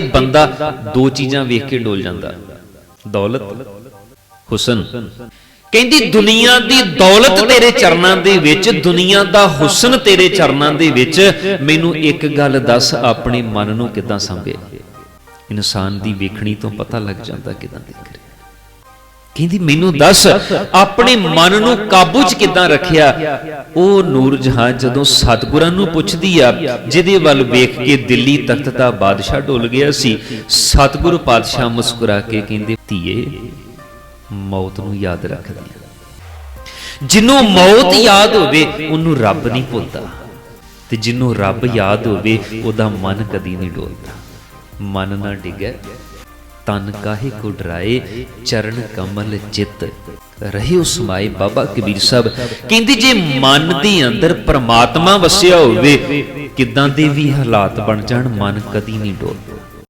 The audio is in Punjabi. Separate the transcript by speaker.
Speaker 1: ਬੰਦਾ ਦੋ ਚੀਜ਼ਾਂ ਵੇਖ ਕੇ ਡੋਲ ਜਾਂਦਾ। ਦੌਲਤ, ਹੁਸਨ। ਕਹਿੰਦੀ, ਦੁਨੀਆ ਦੀ ਦੌਲਤ ਤੇਰੇ ਚਰਨਾਂ ਦੇ ਵਿੱਚ, ਦੁਨੀਆ ਦਾ ਹੁਸਨ ਤੇਰੇ ਚਰਨਾਂ ਦੇ ਵਿੱਚ, ਮੈਨੂੰ ਇੱਕ ਗੱਲ ਦੱਸ, ਆਪਣੇ ਮਨ ਨੂੰ ਕਿਦਾਂ ਸੰਭੇ? ਇਨਸਾਨ ਦੀ ਵੇਖਣੀ ਤੋਂ ਪਤਾ ਲੱਗ ਜਾਂਦਾ ਕਿਦਾਂ ਦੇਖ। ਰਿਹਾ ਕਹਿੰਦੀ ਮੈਨੂੰ ਦੱਸ ਆਪਣੇ ਮਨ ਨੂੰ ਕਾਬੂ 'ਚ ਕਿਦਾਂ ਰੱਖਿਆ? ਉਹ ਨੂਰ ਜਹਾਂ ਜਦੋਂ ਸਤਿਗੁਰਾਂ ਨੂੰ ਪੁੱਛਦੀ ਆ ਜਿਹਦੇ ਵੱਲ ਵੇਖ ਕੇ ਦਿੱਲੀ ਤਖਤ ਦਾ ਬਾਦਸ਼ਾਹ ਡੁੱਲ ਗਿਆ ਸੀ ਸਤਿਗੁਰੂ ਪਾਤਸ਼ਾਹ ਮੁਸਕਰਾ ਕੇ ਕਹਿੰਦੇ ਧੀਏ ਮੌਤ ਨੂੰ ਯਾਦ ਰੱਖਦੀ ਆ। ਜਿਹਨੂੰ ਮੌਤ ਯਾਦ ਹੋਵੇ ਉਹਨੂੰ ਰੱਬ ਨਹੀਂ ਭੁੱਲਦਾ। ਤੇ ਜਿਹਨੂੰ ਰੱਬ ਯਾਦ ਹੋਵੇ ਉਹਦਾ ਮਨ ਕਦੀ ਨਹੀਂ ਡੋਲਦਾ। ਮਨ ਨਾ ਡਿੱਗੈ ਤਨ ਕਾਹੇ ਕੋ ਡਰਾਏ, ਚਰਨ ਕਮਲ ਚਿੱਤ। ਰਹੇ ਸਮਾਏ ਬਾਬਾ ਕਬੀਰ ਸਾਹਿਬ, ਕਹਿੰਦੇ ਜੇ ਮਨ ਦੇ ਅੰਦਰ ਪ੍ਰਮਾਤਮਾ ਵਸਿਆ ਹੋਵੇ, ਕਿਦਾਂ ਦੇ ਵੀ ਹਾਲਾਤ ਬਣ ਜਾਣ, ਮਨ ਕਦੀ ਨਹੀਂ ਡੋਲਦਾ।